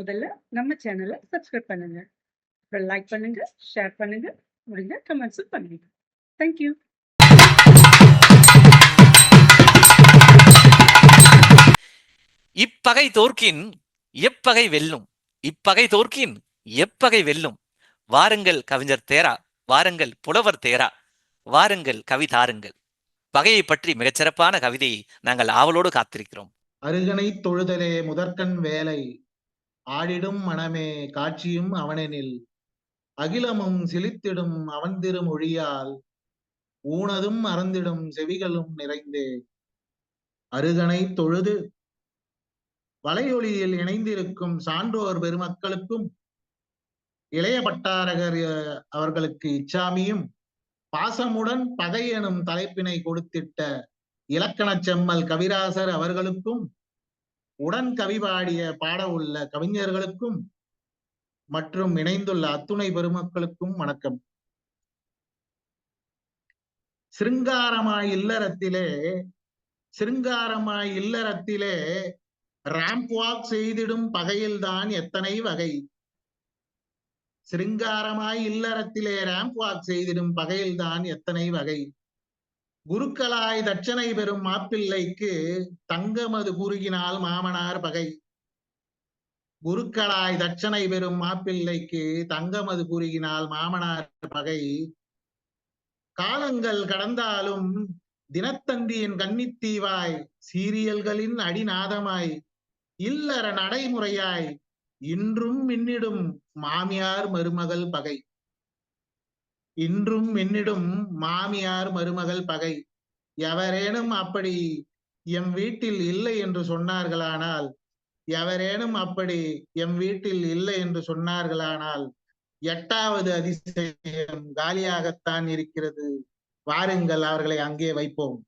முதல்ல நம்ம சேனலை சப்ஸ்கிரைப் பண்ணுங்க. அப்புறம் லைக் பண்ணுங்க ஷேர் பண்ணுங்க முடிஞ்ச கமெண்ட்ஸும் பண்ணுங்க. தேங்க்யூ இப்பகை தோற்கின் எப்பகை வெல்லும். இப்பகை தோற்கின் எப்பகை வெல்லும். வாருங்கள் கவிஞர் தேரா வாருங்கள் புலவர் தேரா வாருங்கள் கவி தாருங்கள். பகையை பற்றி மிகச்சிறப்பான கவிதையை நாங்கள் ஆவலோடு காத்திருக்கிறோம். அருகனை தொழுதலே முதற்கண் வேலை ஆடிடும் மனமே காட்சியும் அவனெனில். அகிலமும் சிலித்திடும் அவன் திருமொழியால் ஊனதும் அறந்திடும் செவிகளும் நிறைந்தே. அருகனை தொழுது. வலையொலியில் இணைந்திருக்கும் சான்றோர் பெருமக்களுக்கும். இளைய பட்டாரகர் அவர்களுக்கு இச்சாமியும். பாசமுடன் பகை எனும் தலைப்பினை கொடுத்திட்ட இலக்கணச் செம்மல் கவிராசர் அவர்களுக்கும். உடன் கவி பாடிய பாட உள்ள கவிஞர்களுக்கும் மற்றும் இணைந்துள்ள அத்துணை பெருமக்களுக்கும் வணக்கம். சிருங்காரமாய் இல்லறத்திலே சிருங்காரமாய் இல்லறத்திலே ராம்ப் வாக் செய்திடும் பகையில்தான் எத்தனை வகை. சிருங்காரமாய் இல்லறத்திலே ராம்ப் வாக் செய்திடும் பகையில்தான் எத்தனை வகை. குருக்களாய் தட்சணை பெறும் மாப்பிள்ளைக்கு தங்கமது குறுகினால் மாமனார் பகை. குருக்களாய் தட்சணை பெறும் மாப்பிள்ளைக்கு தங்கமது குறுகினால் மாமனார் பகை. காலங்கள் கடந்தாலும் தினத்தந்தியின் கன்னித்தீவாய் சீரியல்களின் அடிநாதமாய். இல்லற நடைமுறையாய் இன்றும் மின்னிடும் மாமியார் மருமகள் பகை. இன்றும் என்னிடம் மாமியார் மருமகள் பகை. எவரேனும் அப்படி எம் வீட்டில் இல்லை என்று சொன்னார்களானால் எவரேனும் அப்படி எம் வீட்டில் இல்லை என்று சொன்னார்களானால் எட்டாவது அதிசயம் காலியாகத்தான் இருக்கிறது. வாருங்கள் அவர்களை அங்கே வைப்போம்.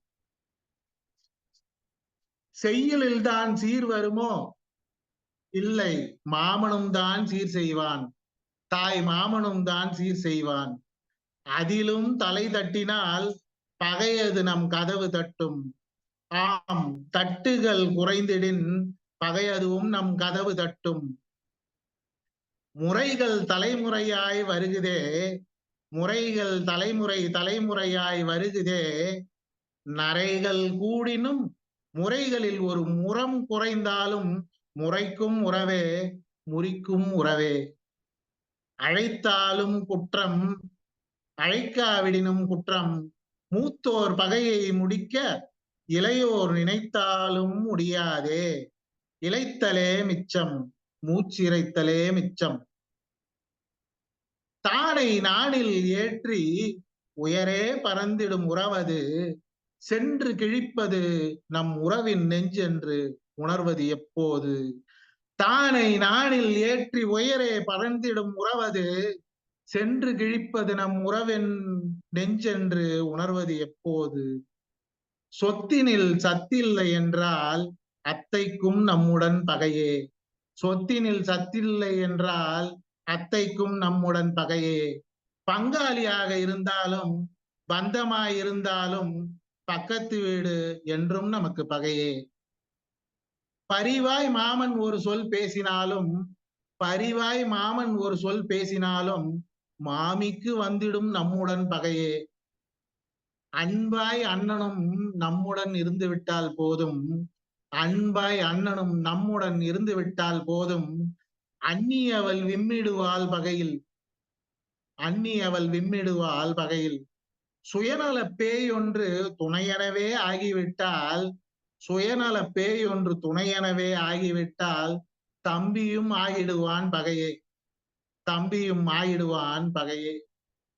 செய்யலில்தான் சீர் வருமோ? இல்லை மாமனும் தான் சீர் செய்வான். தாய் மாமனும் தான் சீர் செய்வான். அதிலும் தலை தட்டினால் பகையது நம் கதவு தட்டும். ஆம் தட்டுகள் குறைந்திடின் பகையதுவும் நம் கதவு தட்டும். முறைகள் தலைமுறையாய் வருகுதே முறைகள் தலைமுறை தலைமுறையாய் வருகுதே. நரைகள் கூடினும் முறைகளில் ஒரு முறம் குறைந்தாலும் முறைக்கும் உறவே முறிக்கும் உறவே. அழைத்தாலும் குற்றம் அழைக்காவிடினும் குற்றம் மூத்தோர் பகையை முடிக்க இளையோர் நினைத்தாலும் முடியாதே. இழைத்தலே மிச்சம் மூச்சிறைத்தலே மிச்சம். தானை நாணில் ஏற்றி உயரே பறந்திடும் உறவது சென்று கிழிப்பது நம் உறவின் நெஞ்சென்று உணர்வது எப்போது? தானை நாணில் ஏற்றி உயரே பறந்திடும் உறவது சென்று கிழிப்பது நம் உறவென் நெஞ்சென்று உணர்வது எப்போது? சொத்தினில் சத்தில்லை என்றால் அத்தைக்கும் நம்முடன் பகையே. சொத்தினில் சத்தில்லை என்றால் அத்தைக்கும் நம்முடன் பகையே. பங்காளியாக இருந்தாலும் பந்தமாயிருந்தாலும் பக்கத்து வீடு என்றும் நமக்கு பகையே. பரிவாய் மாமன் ஒரு சொல் பேசினாலும் பரிவாய் மாமன் ஒரு சொல் பேசினாலும் மாமிக்கு வந்திடும் நம்முடன் பகையே. அன்பாய் அண்ணனும் நம்முடன் இருந்து விட்டால் போதும். அன்பாய் அண்ணனும் நம்முடன் இருந்து விட்டால் போதும். அன்னி அவள் விம்மிடுவாள் பகையில். அன்னி அவள் விம்மிடுவாள் பகையில். சுயநல பேய் ஒன்று துணையெனவே ஆகிவிட்டால் சுயநல பேய் ஒன்று துணையெனவே ஆகிவிட்டால் தம்பியும் ஆகிடுவான் பகையை. தம்பியும் ஆயிடுவான் பகையே.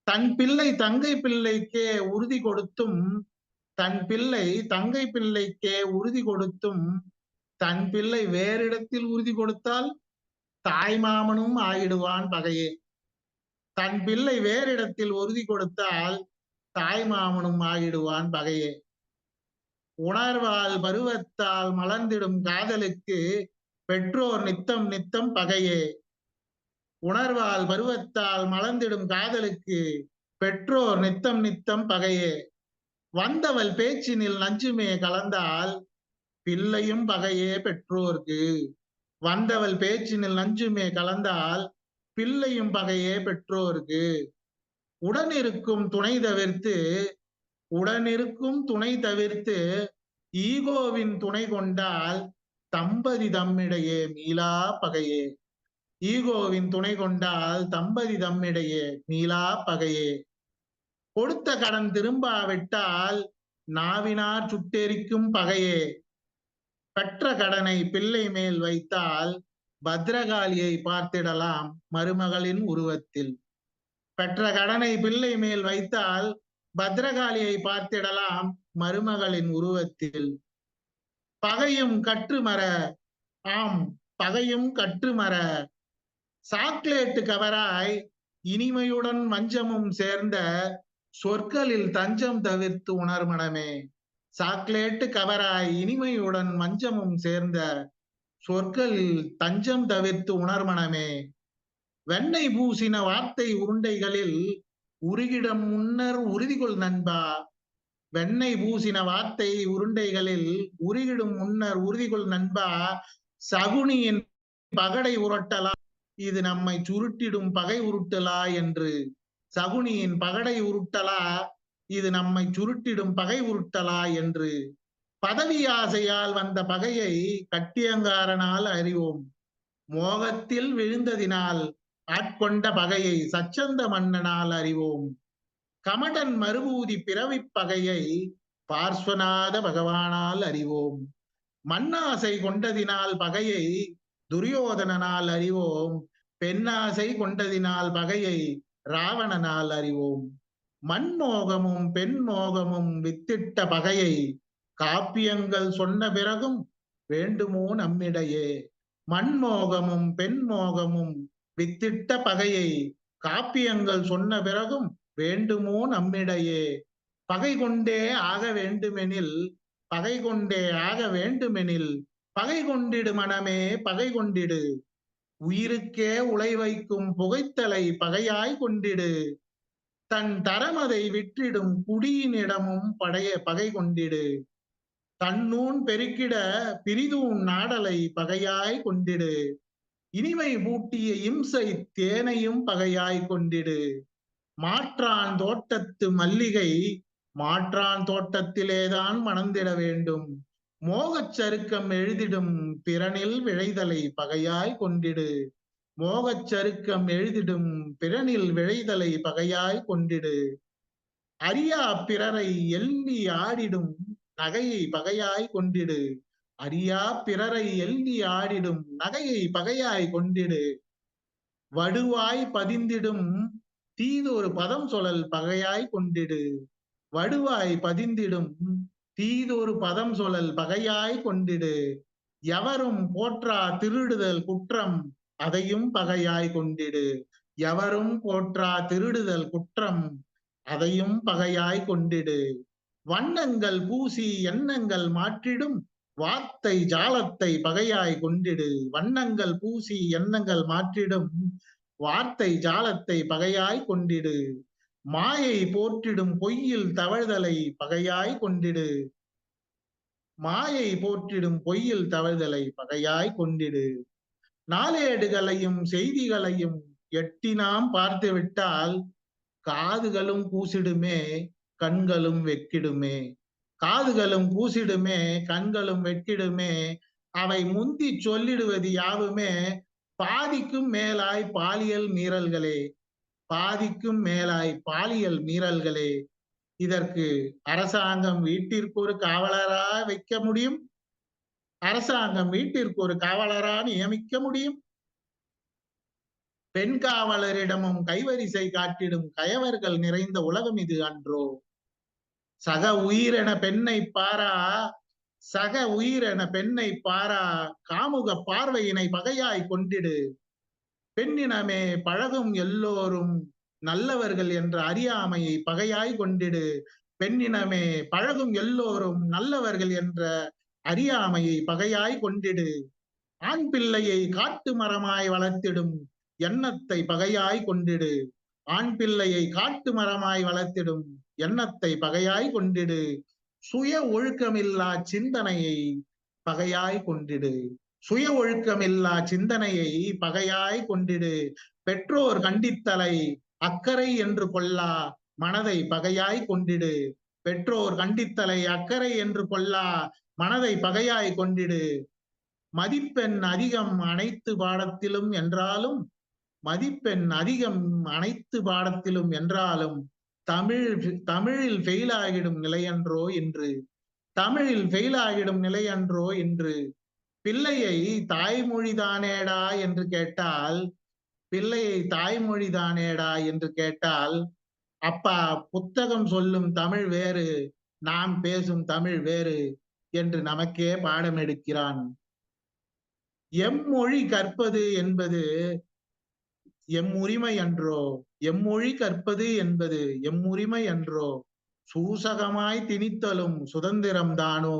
தன் பிள்ளை தங்கை பிள்ளைக்கே உறுதி கொடுத்தும் தன் பிள்ளை தங்கை பிள்ளைக்கே உறுதி கொடுத்தும் தன் பிள்ளை வேறிடத்தில் உறுதி கொடுத்தால் தாய் மாமனும் பகையே. தன் பிள்ளை வேறிடத்தில் உறுதி கொடுத்தால் தாய் மாமனும் ஆகிடுவான் பகையே. உணர்வால் பருவத்தால் மலர்ந்திடும் காதலுக்கு பெற்றோர் நித்தம் நித்தம் பகையே. உணர்வால் பருவத்தால் மலர்ந்திடும் காதலுக்கு பெற்றோர் நித்தம் நித்தம் பகையே. வந்தவள் பேச்சினில் நஞ்சுமே கலந்தால் பிள்ளையும் பகையே பெற்றோர்க்கு. வந்தவள் பேச்சினில் நஞ்சுமே கலந்தால் பிள்ளையும் பகையே பெற்றோர்க்கு. உடனிருக்கும் துணை தவிர்த்து உடனிருக்கும் துணை தவிர்த்து ஈகோவின் துணை கொண்டால் தம்பதி தம்மிடையே மீளா பகையே. ஈகோவின் துணை கொண்டால் தம்பதி தம்மிடையே நீலா பகையே. கொடுத்த கடன் திரும்பாவிட்டால் நாவினார் சுட்டெரிக்கும் பகையே. பெற்ற கடனை பிள்ளை மேல் வைத்தால் பத்ரகாளியை பார்த்திடலாம் மருமகளின் உருவத்தில். பெற்ற கடனை பிள்ளை மேல் வைத்தால் பத்ரகாளியை பார்த்திடலாம் மருமகளின் உருவத்தில். பகையும் கற்றுமர ஆம் பகையும் கற்றுமர சாக்லேட்டு கவராய் இனிமையுடன் மஞ்சமும் சேர்ந்த சொற்களில் தஞ்சம் தவிர்த்து உணர்மடமே. சாக்லேட்டு கவராய் இனிமையுடன் மஞ்சமும் சேர்ந்த சொற்களில் தஞ்சம் தவிர்த்து உணர்மனமே வெண்ணெய் பூசின வார்த்தை உருண்டைகளில் உருகிடம் முன்னர் உறுதிகொள் நண்பா. வெண்ணெய் பூசின வார்த்தை உருண்டைகளில் உருகிடும் முன்னர் உறுதிகொள் நண்பா. சகுனியின் பகடை உரட்டலாம் இது நம்மை சுருட்டிடும் பகை உருட்டலா என்று. சகுனியின் பகடை உருட்டலா இது நம்மை சுருட்டிடும் பகை உருட்டலா என்று. பதவி ஆசையால் வந்த பகையை கட்டியங்காரனால் அறிவோம். மோகத்தில் விழுந்ததினால் ஆட்கொண்ட பகையை சச்சந்த மன்னனால் அறிவோம். கமடன் மறுபூதி பிறவிப் பகையை பார்ஸ்வநாத பகவானால் அறிவோம். மண்ணாசை கொண்டதினால் பகையை துரியோதனனால் அறிவோம் பெண்ணாசை கொண்டதினால் பகையை ராவணனால் அறிவோம். மண்மோகமும் பெண் மோகமும் வித்திட்ட பகையை காப்பியங்கள் சொன்ன பிறகும் வேண்டுமோ நம்மிடையே. மண்மோகமும் பெண் மோகமும் வித்திட்ட பகையை காப்பியங்கள் சொன்ன பிறகும் வேண்டுமோ நம்மிடையே. பகை கொண்டே ஆக வேண்டுமெனில் பகை கொண்டே ஆக வேண்டுமெனில் பகை கொண்டிடு மனமே பகை கொண்டிடு. உயிருக்கே உலை வைக்கும் புகைத்தலை பகையாய் கொண்டிடு. தன் தரமதை விற்றிடும் குடியினிடமும் படைய பகை கொண்டிடு. தன்னூன் பெருக்கிட பிரிதூன் நாடலை பகையாய் கொண்டிடு. இனிமை பூட்டிய இம்சை தேனையும் பகையாய் கொண்டிடு. மாற்றான் தோட்டத்து மல்லிகை மாற்றான் தோட்டத்திலேதான் மணந்திட வேண்டும். மோகச் சருக்கம் எழுதிடும் பிறனில் விழைதலை பகையாய் கொண்டிடு. மோகச் சருக்கம் எழுதிடும் பிறனில் விழைதலை பகையாய் கொண்டிடு. அறியா பிறரை எள்ளி ஆடிடும் நகையை பகையாய் கொண்டிடு. அறியா பிறரை எள்ளி ஆடிடும் நகையை பகையாய் கொண்டிடு. வடுவாய் பதிந்திடும் தீதொரு பதம் சொல்லல் பகையாய் கொண்டிடு. வடுவாய் பதிந்திடும் தீதொரு பதம் சொல்லல் பகையாய் கொண்டிடு. எவரும் போற்றா திருடுதல் குற்றம் அதையும் பகையாய் கொண்டிடு. எவரும் போற்றா திருடுதல் குற்றம் அதையும் பகையாய் கொண்டிடு. வண்ணங்கள் பூசி எண்ணங்கள் மாற்றிடும் வார்த்தை ஜாலத்தை பகையாய் கொண்டிடு. வண்ணங்கள் பூசி எண்ணங்கள் மாற்றிடும் வார்த்தை ஜாலத்தை பகையாய் கொண்டிடு. மாயை போற்றிடும் பொய்யில் தவழ்தலை பகையாய் கொண்டிடு. மாயை போற்றிடும் பொய்யில் தவழ்தலை பகையாய் கொண்டிடு. நாளேடுகளையும் செய்திகளையும் எட்டி நாம் பார்த்து விட்டால் காதுகளும் கூசிடுமே கண்களும் வெக்கிடுமே. காதுகளும் கூசிடுமே கண்களும் வெக்கிடுமே. அவை முந்தி சொல்லிடுவது யாவுமே பாதிக்கும் மேலாய் பாலியல் மீறல்களே. பாதிக்கும் மேலாய் பாலியல் மீறல்களே இதற்கு அரசாங்கம் வீட்டிற்கு ஒரு காவலரா வைக்க முடியும்? அரசாங்கம் வீட்டிற்கு ஒரு காவலரா நியமிக்க முடியும்? பெண் காவலரிடமும் கைவரிசை காட்டிடும் கயவர்கள் நிறைந்த உலகம் இது அன்றோ? சக உயிரென பெண்ணை பாரா சக உயிரென பெண்ணை பாரா காமுக பார்வையினை பகையாய் கொண்டிடு. பெண்ணினமே பழகும் எல்லோரும் நல்லவர்கள் என்ற அறியாமையை பகையாய் கொண்டிடு. பெண்ணினமே பழகும் எல்லோரும் நல்லவர்கள் என்ற அறியாமையை பகையாய் கொண்டிடு. ஆண் பிள்ளையை காட்டு மரமாய் வளர்த்திடும் எண்ணத்தை பகையாய் கொண்டிடு. ஆண் பிள்ளையை காட்டு மரமாய் வளர்த்திடும் எண்ணத்தை பகையாய் கொண்டிடு. சுய ஒழுக்கமில்லா சிந்தனையை பகையாய் கொண்டிடு. சுய ஒழுக்கமில்லா சிந்தனையை பகையாய் கொண்டிடு. பெற்றோர் கண்டித்தலை அக்கறை என்று கொள்ளா மனதை பகையாய் கொண்டிடு. பெற்றோர் கண்டித்தலை அக்கறை என்று கொள்ளா மனதை பகையாய் கொண்டிடு. மதிப்பெண் அதிகம் அனைத்து பாடத்திலும் என்றாலும் மதிப்பெண் அதிகம் அனைத்து பாடத்திலும் என்றாலும் தமிழ் தமிழில் ஃபெயில் ஆகிடும் நிலையன்றோ என்று தமிழில் ஃபெயில் ஆகிடும் நிலையன்றோ என்று பிள்ளையை தாய்மொழிதானேடா என்று கேட்டால் பிள்ளையை தாய்மொழிதானேடா என்று கேட்டால் அப்பா புத்தகம் சொல்லும் தமிழ் வேறு நாம் பேசும் தமிழ் வேறு என்று நமக்கே பாடம் எடுக்கிறான். எம்மொழி கற்பது என்பது எம் உரிமை என்றோ எம்மொழி கற்பது என்பது எம் உரிமை என்றோ சூசகமாய் திணித்தலும் சுதந்திரம் தானோ?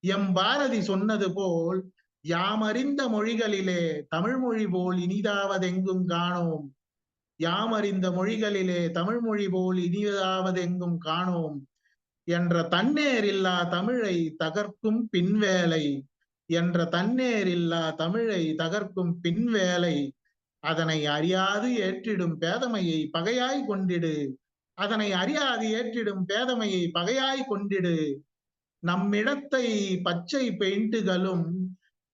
எம் பாரதி சொன்னது போல் யாமறிந்த மொழிகளிலே தமிழ் மொழி போல் இனிதாவதெங்கும் காணோம். யாமறிந்த மொழிகளிலே தமிழ் மொழி போல் இனிதாவதெங்கும் காணோம். என்ற தன்னேர் இல்லா தமிழை தகர்க்கும் பின்வேலை என்ற தன்னேர் இல்லா தமிழை தகர்க்கும் பின்வேலை அதனை அறியாது ஏற்றிடும் பேதமையை பகையாய் கொண்டிடு. அதனை அறியாது ஏற்றிடும் பேதமையை பகையாய் கொண்டிடு. நம்மிடத்தை பச்சை பெயிண்டுகளும்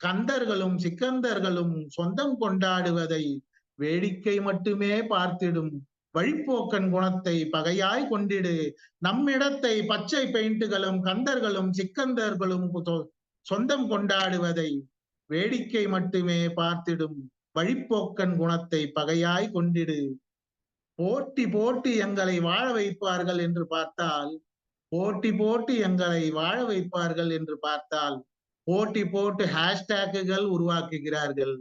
கந்தர்களும் சிக்கந்தர்களும் சொந்தம் கொண்டாடுவதை வேடிக்கை மட்டுமே பார்த்திடும். வழிப்போக்கன் குணத்தை பகையாய் கொண்டிடு. நம்மிடத்தை பச்சை பெயிண்டுகளும் கந்தர்களும் சிக்கந்தர்களும் சொ- சொந்தம் கொண்டாடுவதை வேடிக்கை மட்டுமே பார்த்திடும். வழிப்போக்கன் குணத்தை பகையாய் கொண்டிடு. போட்டி போட்டி எங்களை வாழ வைப்பார்கள் என்று பார்த்தால் போட்டி போட்டு எங்களை வாழ வைப்பார்கள் என்று பார்த்தால் போட்டி போட்டு ஹேஷ்டேக்குகள் உருவாக்குகிறார்கள்.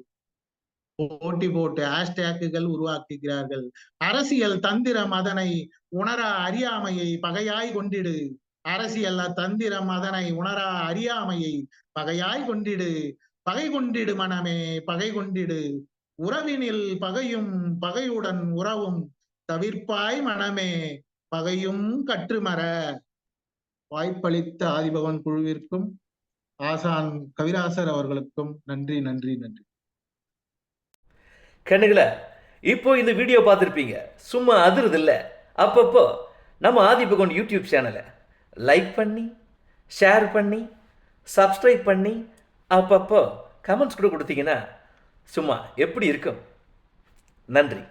போட்டி போட்டு ஹேஷ்டேக்குகள் உருவாக்குகிறார்கள். அரசியல் தந்திரம் அதனை உணரா அறியாமையை பகையாய் கொண்டிடு. அரசியல் தந்திரம் அதனை உணரா அறியாமையை பகையாய் கொண்டிடு. பகை கொண்டிடு மனமே பகை கொண்டிடு. உறவினில் பகையும் பகையுடன் உறவும் தவிர்ப்பாய் மனமே பகையும் கற்றுமர. வாய்ப்பளித்த ஆதிபவன் குழுவிற்கும் ஆசான் கவிராசர் அவர்களுக்கும் நன்றி நன்றி நன்றி. கண்ணுகளை இப்போ இந்த வீடியோ பார்த்துருப்பீங்க. சும்மா அதிருது இல்லை அப்பப்போ நம்ம ஆதிபகவன் யூடியூப் சேனலை லைக் பண்ணி ஷேர் பண்ணி சப்ஸ்கிரைப் பண்ணி அப்பப்போ கமெண்ட்ஸ் கூட கொடுத்தீங்கன்னா சும்மா எப்படி இருக்கும்? நன்றி.